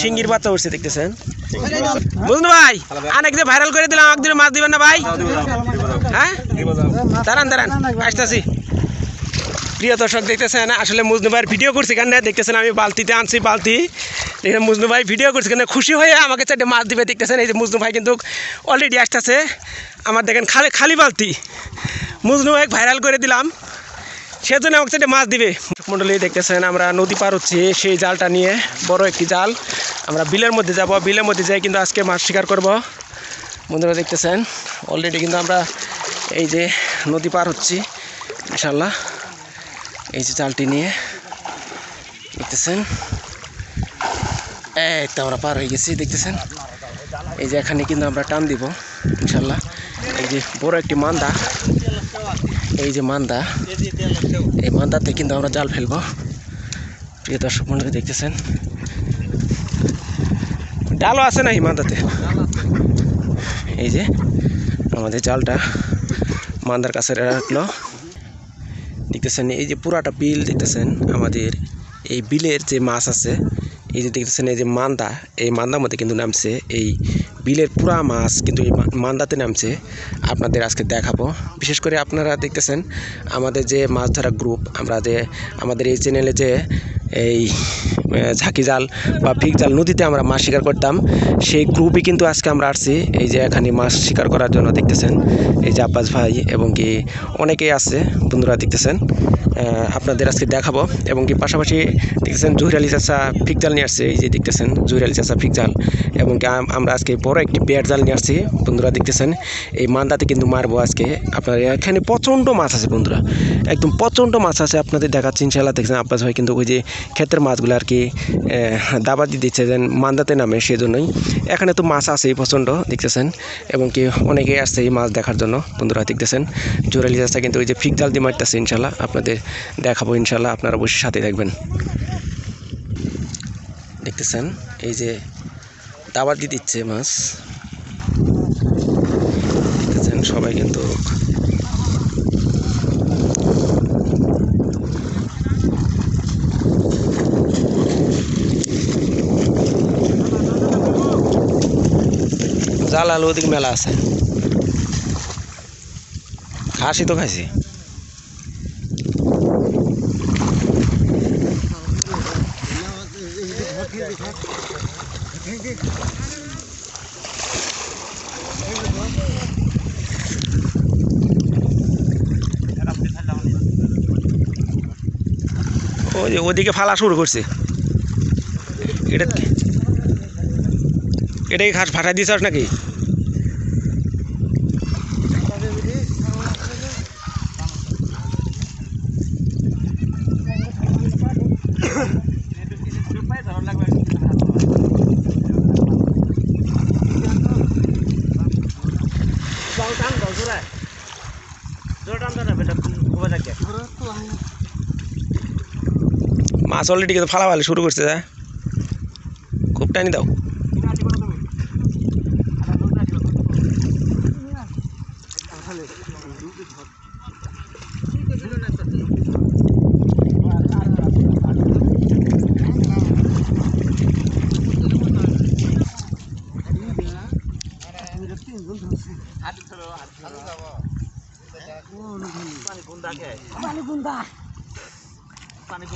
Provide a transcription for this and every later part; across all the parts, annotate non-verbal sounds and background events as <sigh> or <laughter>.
সিঙ্গির বাচ্চা উঠছে দেখতেছেন? বুঝলেন ভাই অনেক যে ভাইরাল করে দিলাম একদিন মাছ দিবেন না ভাই? হ্যাঁ? দাঁড়ান দাঁড়ান আসতেছি। প্রিয় দর্শক দেখতেছেন? আসলে মুজনু ভাইয়ের ভিডিও করছি কেন দেখতেছেন আমি বালতিতে আনছি বালতি। দেখেন মুজনু ভাই ভিডিও করছি কেন খুশি হয়ে আমাকে চারটে মাছ দিবে দেখতেছেন? এই যে মুজনু ভাই কিন্তু অলরেডি আসতেছে। আমার দেখেন খালি খালি বালতি। মুজনু ভাই ভাইরাল করে দিলাম। সেজন্য আমাকে চারটে মাছ দিবে। মণ্ডলী দেখতেছেন, আমরা নদী পার হচ্ছি সেই জালটা নিয়ে, বড় একটি জাল। আমরা বিলের মধ্যে যাব, বিলের মধ্যে যাই কিন্তু আজকে মাছ শিকার করব। বন্ধুরা, দেখতেছেন অলরেডি কিন্তু আমরা এই যে নদী পার হচ্ছি ইনশাল্লাহ এই যে জালটি নিয়ে, দেখতেছেন। এই তো আমরা পার হয়ে গেছি, দেখতেছেন। এই যে এখানে কিন্তু আমরা টান দিব ইনশাল্লাহ এই যে বড় একটি মান্দা। এই যে মান্দা, এই মান্দাতে কিন্তু আমরা জাল ফেলব। প্রিয় দর্শক মন্ডলী, দেখতেছেন? ডালও আছে না এই মান্দাতে? এই যে আমাদের জালটা মান্দার কাছে রাখল। দেখতেছেন, এই যে পুরাটা বিল দেখতেছেন, আমাদের এই বিলের যে মাছ আছে, এই যে দেখতেছেন, এই যে মান্দা, এই মান্দার মধ্যে কিন্তু নামছে এই বিলের পুরা মাছ কিন্তু এই মান্দাতে নামছে। আপনাদের আজকে দেখাবো। বিশেষ করে আপনারা দেখতেছেন আমাদের যে মাছ ধরা গ্রুপ আমরা যে, আমাদের এই চ্যানেলে যে এই ঝাঁকি জাল বা ফিক জাল নদীতে আমরা মাছ শিকার করতাম। সেই গ্রুপে কিন্তু আজকে আমরা আসছি। এই যে এখানে মাছ শিকার করার জন্য দেখতেছেন। এই যে আব্বাস ভাই এবং কি অনেকেই আছে বন্ধুরা দেখতেছেন। আপনাদের আজকে দেখাবো এবং কি পাশাপাশি দেখতেছেন জহির আলী চাষা ফিক জাল নিয়ে আসছে। এই যে দেখতেছেন জহির আলী চাষা ফিক জাল এবং কি আমরা আজকে বড় একটি পেয়ার জাল নিয়ে আসছি। বন্ধুরা দেখতেছেন, এই মান্দাতে কিন্তু মারবো আজকে। আপনার এখানে প্রচণ্ড মাছ আছে বন্ধুরা। একদম প্রচণ্ড মাছ আছে আপনাদের দেখাচ্ছি ইনশাল্লাহ দেখছেন আব্বাস ভাই কিন্তু ওই যে ক্ষেতের মাছগুলো আর কি দাবা দিয়ে দিচ্ছে যেন মান্দাতে নামে সেজন্যই। এখানে তো মাছ আছেই প্রচণ্ড, দেখতেছেন? এবং কি অনেকেই আসছে এই মাছ দেখার জন্য, বন্ধুরা দেখতেছেন? জোরালি চাষা কিন্তু ওই যে ফিক জাল দিয়ে মারতেছে, ইনশাল্লাহ। আপনাদের দেখাবো, ইনশাল্লাহ, আপনারা অবশ্যই সাথে থাকবেন। দেখতেছেন? এই যে দাবার দিয়ে দিচ্ছে মাছ। দেখতেছেন? সবাই কিন্তু জাল আলু ওদিকে মেলা আছে। খাসি তো খাইছি। ওই যে ওদিকে ফালা শুরু করছে। এটা এটা কি ঘাস ফাটাই দিয়েছ নাকি? মাছ অলরেডি কিন্তু ফালাফালি শুরু করছে খুব টানি দাও।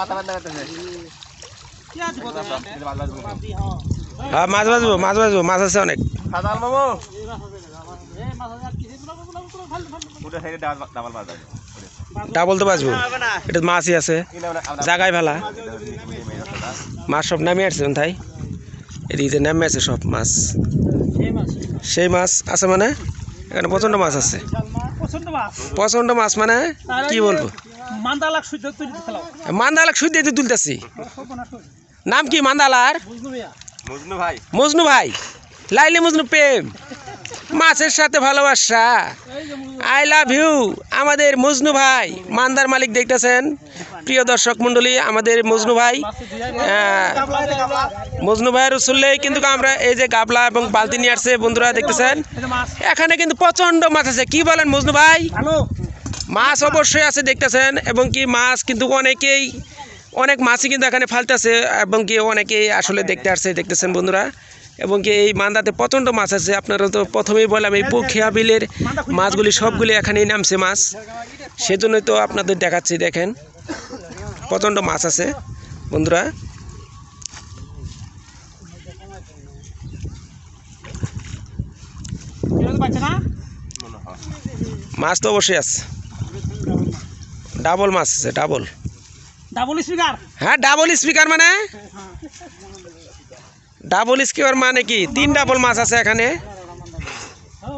মাথা বান্ধা করতেছে। হ্যাঁ মাছ বাজবো মাছ বাজবো মাছ আছে অনেক। সাদাল ডাবল মাছ আছে ডাবল তো বাজবো এটা মাছই আছে। জাগায় ফেলা। মাছ সব নামিয়ে আসছে তাই? এদিকে নামে আছে সব মাছ। সেই মাছ আছে মানে? এখানে প্রচণ্ড মাছ আছে। প্রচণ্ড মাছ। মানে? কি বলব? মান্দালাক খেলাও। সুদ দিয়ে তুলতেছি। নাম কি মান্দালার? মজনু ভাই। মজনু ভাই। লাইলে মজনু প্রেম। মাছের সাথে ভালোবাসা। আই লাভ ইউ আমাদের মজনু ভাই। মান্দার মালিক দেখতেছেন। প্রিয় দর্শক মণ্ডলী আমাদের মজনু ভাই মজনু ভাইয়ের উচললেই কিন্তু আমরা এই যে গাবলা এবং বালতি নিয়ে আসছে বন্ধুরা দেখতেছেন। এখানে কিন্তু প্রচণ্ড মাছ আছে। কি বলেন মজনু ভাই? মাছ অবশ্যই আছে দেখতেছেন এবং কি মাছ কিন্তু অনেকেই অনেক মাছই কিন্তু এখানে ফালতেছে এবং কি অনেকেই আসলে দেখতে আসছে দেখতেছেন বন্ধুরা। এবং কি এই মান্দাতে প্রচণ্ড মাছ আছে আপনারা তো প্রথমেই বললাম এই পুখিয়া বিলের মাছগুলি সবগুলি এখানেই নামছে মাছ। সেজন্যই তো আপনাদের দেখাচ্ছি দেখেন। প্রচণ্ড মাছ আছে বন্ধুরা। হয় মাছ তো অবশ্যই আছে। ডাবল মাছ আছে ডাবল ডাবল স্পিকার হ্যাঁ ডাবল স্পিকার মানে? ডাবল স্পিকার মানে কি? তিন ডাবল মাছ আছে এখানে।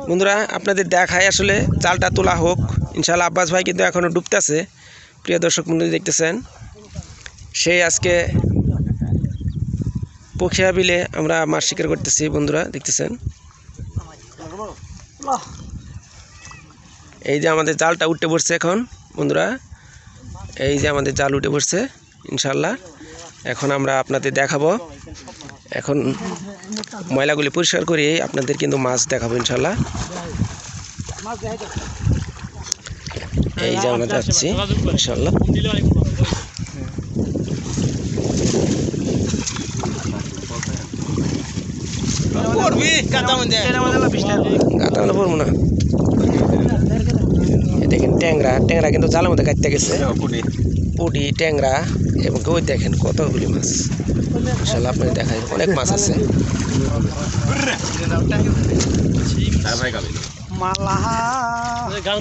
বন্ধুরা আপনাদের দেখায় আসলে জালটা তোলা হোক। ইনশাল্লাহ আব্বাস ভাই কিন্তু এখনও ডুবতেছে। প্রিয় দর্শক মন্ডলী দেখতেছেন। সেই আজকে পখিয়া বিলে আমরা মাছ শিকার করতেছি বন্ধুরা দেখতেছেন। এই যে আমাদের জালটা উঠতে পড়ছে এখন বন্ধুরা। এই যে আমাদের জাল উঠে পড়ছে ইনশাল্লাহ এখন আমরা আপনাদের দেখাবো। এখন ময়লাগুলি পরিষ্কার করে আপনাদের কিন্তু মাছ দেখাবো ইনশাল্লাহ এই যে আমরা যাচ্ছি ইনশাল্লাহ গাতানো পড়ব না। দেখেন ট্যাংরা ট্যাংরা কিন্তু জালের মধ্যে কাটতে গেছে। পুটি। ট্যাংরা এবং ওই দেখেন কতগুলি মাছ। ইনশাল্লাহ আপনাদের দেখায় অনেক মাছ আছে।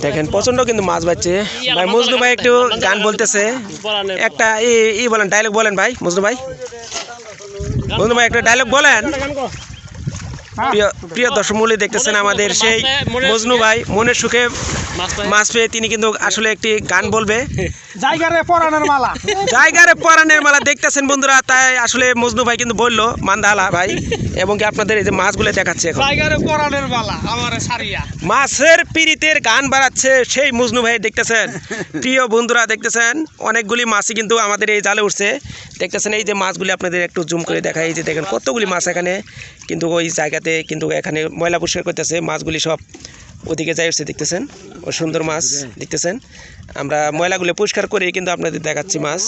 দেখেন প্রচণ্ড কিন্তু মাছ বাচ্ছে ভাই মজনু ভাই একটু গান বলতেছে। একটা ই বলেন ডায়লগ বলেন ভাই মজনু ভাই। মজনু ভাই একটা ডায়লগ বলেন। প্রিয় দর্শক মূল্য দেখতেছেন আমাদের সেই মজনু ভাই মনের সুখে মাছ পেয়ে। তিনি কিন্তু আসলে একটি গান বলবে। <laughs> জায়গারে পরানের মালা। <laughs> জায়গারে পরানের মেলা দেখতেছেন বন্ধুরা তাই আসলে মজনু ভাই কিন্তু বলল মান্দালা ভাই এবং কি আপনাদের এই যে মাছগুলো দেখাচ্ছে এখন। জায়গারে পরানের মালা আমার সারিয়া মাছের পিরিতের গান বাড়াচ্ছে সেই মজনু ভাই দেখতেছেন? <laughs> প্রিয় বন্ধুরা দেখতেছেন? অনেকগুলি মাছই কিন্তু আমাদের এই জালে উঠছে। দেখতেছেন এই যে মাছগুলি আপনাদের একটু জুম করে দেখাই এই যে দেখেন কতগুলি মাছ এখানে কিন্তু ওই জায়গাতে কিন্তু এখানে ময়লা পরিষ্কার করতেছে, মাছগুলি সব ওদিকে যাই উঠছে দেখতেছেন? ও সুন্দর মাছ দেখতেছেন? আমরা ময়লাগুলো পরিষ্কার করে কিন্তু আপনাদের দেখাচ্ছি মাছ।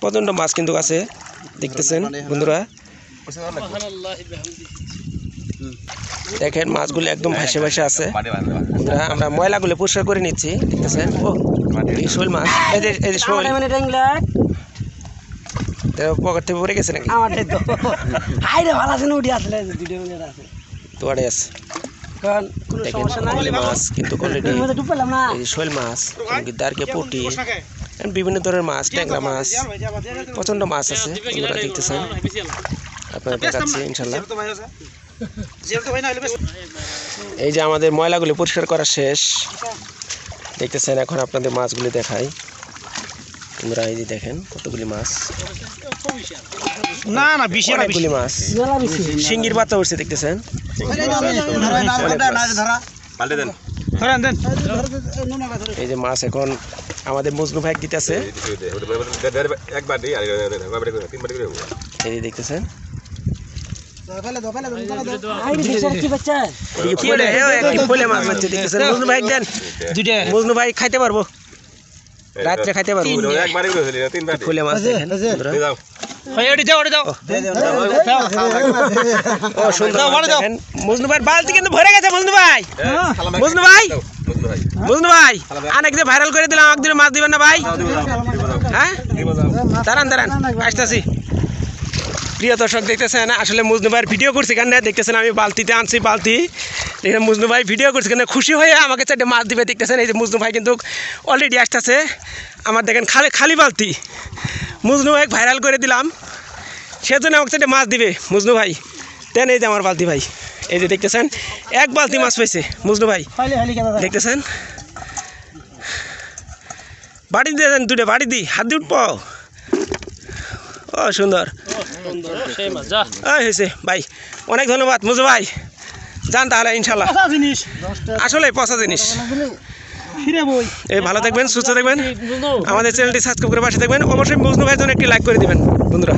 প্রচণ্ড মাছ কিন্তু আছে, দেখতেছেন বন্ধুরা? দেখেন, মাছগুলো একদম ভাসে ভাসে আছে। আমরা ময়লাগুলো পরিষ্কার করে নিচ্ছি, দেখতেছেন? ও শোল মাছ, এই যে এই যে শোল। পকেট থেকে পড়ে গেছে নাকি? আমাদের তো। হাইরে ভালো আছে। না উঠে আসলে দুটো মিনিট আছে তোয়ারে আছে মাছ কিন্তু অলরেডি শোল মাছ দারকে পুটি বিভিন্ন ধরনের মাছ ট্যাংরা মাছ প্রচণ্ড মাছ আছে বন্ধুরা দেখতেছেন। আপনারা দেখাচ্ছি ইনশাল্লাহ। এই যে আমাদের ময়লাগুলি পরিষ্কার করা শেষ। দেখতেছেন এখন আপনাদের মাছগুলি দেখাই। বন্ধুরা এই যে দেখেন কতগুলি মাছ। না না বিশে অনেকগুলি মাছ। শিঙ্গির বাচ্চা উঠছে দেখতেছেন? পাল্টে দেন। এই যে মাছ এখন আমাদের মজনু ভাই দিতেছে। এই যে দেখতেছেন? মজনু ভাই খাইতে পারব? রাত্রে খাইতে পারব একবারই তিনবার ফুলে মাছ দেখেন যাও মজনু ভাই বালতি কিন্তু ভরে গেছে মজনু ভাই মজনু ভাই মজনু ভাই অনেক যে ভাইরাল করে দিলাম একদিন মাছ দিবেন না ভাই হ্যাঁ দাঁড়ান দাঁড়ান আসতেছি প্রিয় দর্শক দেখতেছেন? আসলে মজনু ভাইয়ের ভিডিও করছি কেন? দেখতেছেন আমি বালতিতে আনছি বালতি। দেখেন মজনু ভাই ভিডিও করছি কেন? খুশি হয়ে আমাকে চারটে মাছ দিবে দেখতেছেন? এই যে মজনু ভাই কিন্তু অলরেডি আসতেছে। আমার দেখেন খালি খালি বালতি। মজনু ভাই ভাইরাল করে দিলাম। সেজন্য আমাকে চারটে মাছ দিবে মজনু ভাই। দেন এই যে আমার বালতি ভাই। এই যে দেখতেছেন এক বালতি মাছ পেয়েছে মজনু ভাই। দেখতেছেন? বাড়ি দিয়ে দেন দুটো বাড়ি দি। হাত দিয়ে উঠব? ও সুন্দর। ভাই অনেক ধন্যবাদ মুজু ভাই। যান তাহলে ইনশাল্লাহ জিনিস। আসলে পচা জিনিস। এই ভালো থাকবেন সুস্থ থাকবেন। আমাদের চ্যানেলটি সাবস্ক্রাইব করে পাশে থাকবেন। অবশ্যই মুজনু ভাইয়ের জন্য একটি লাইক করে দিবেন বন্ধুরা।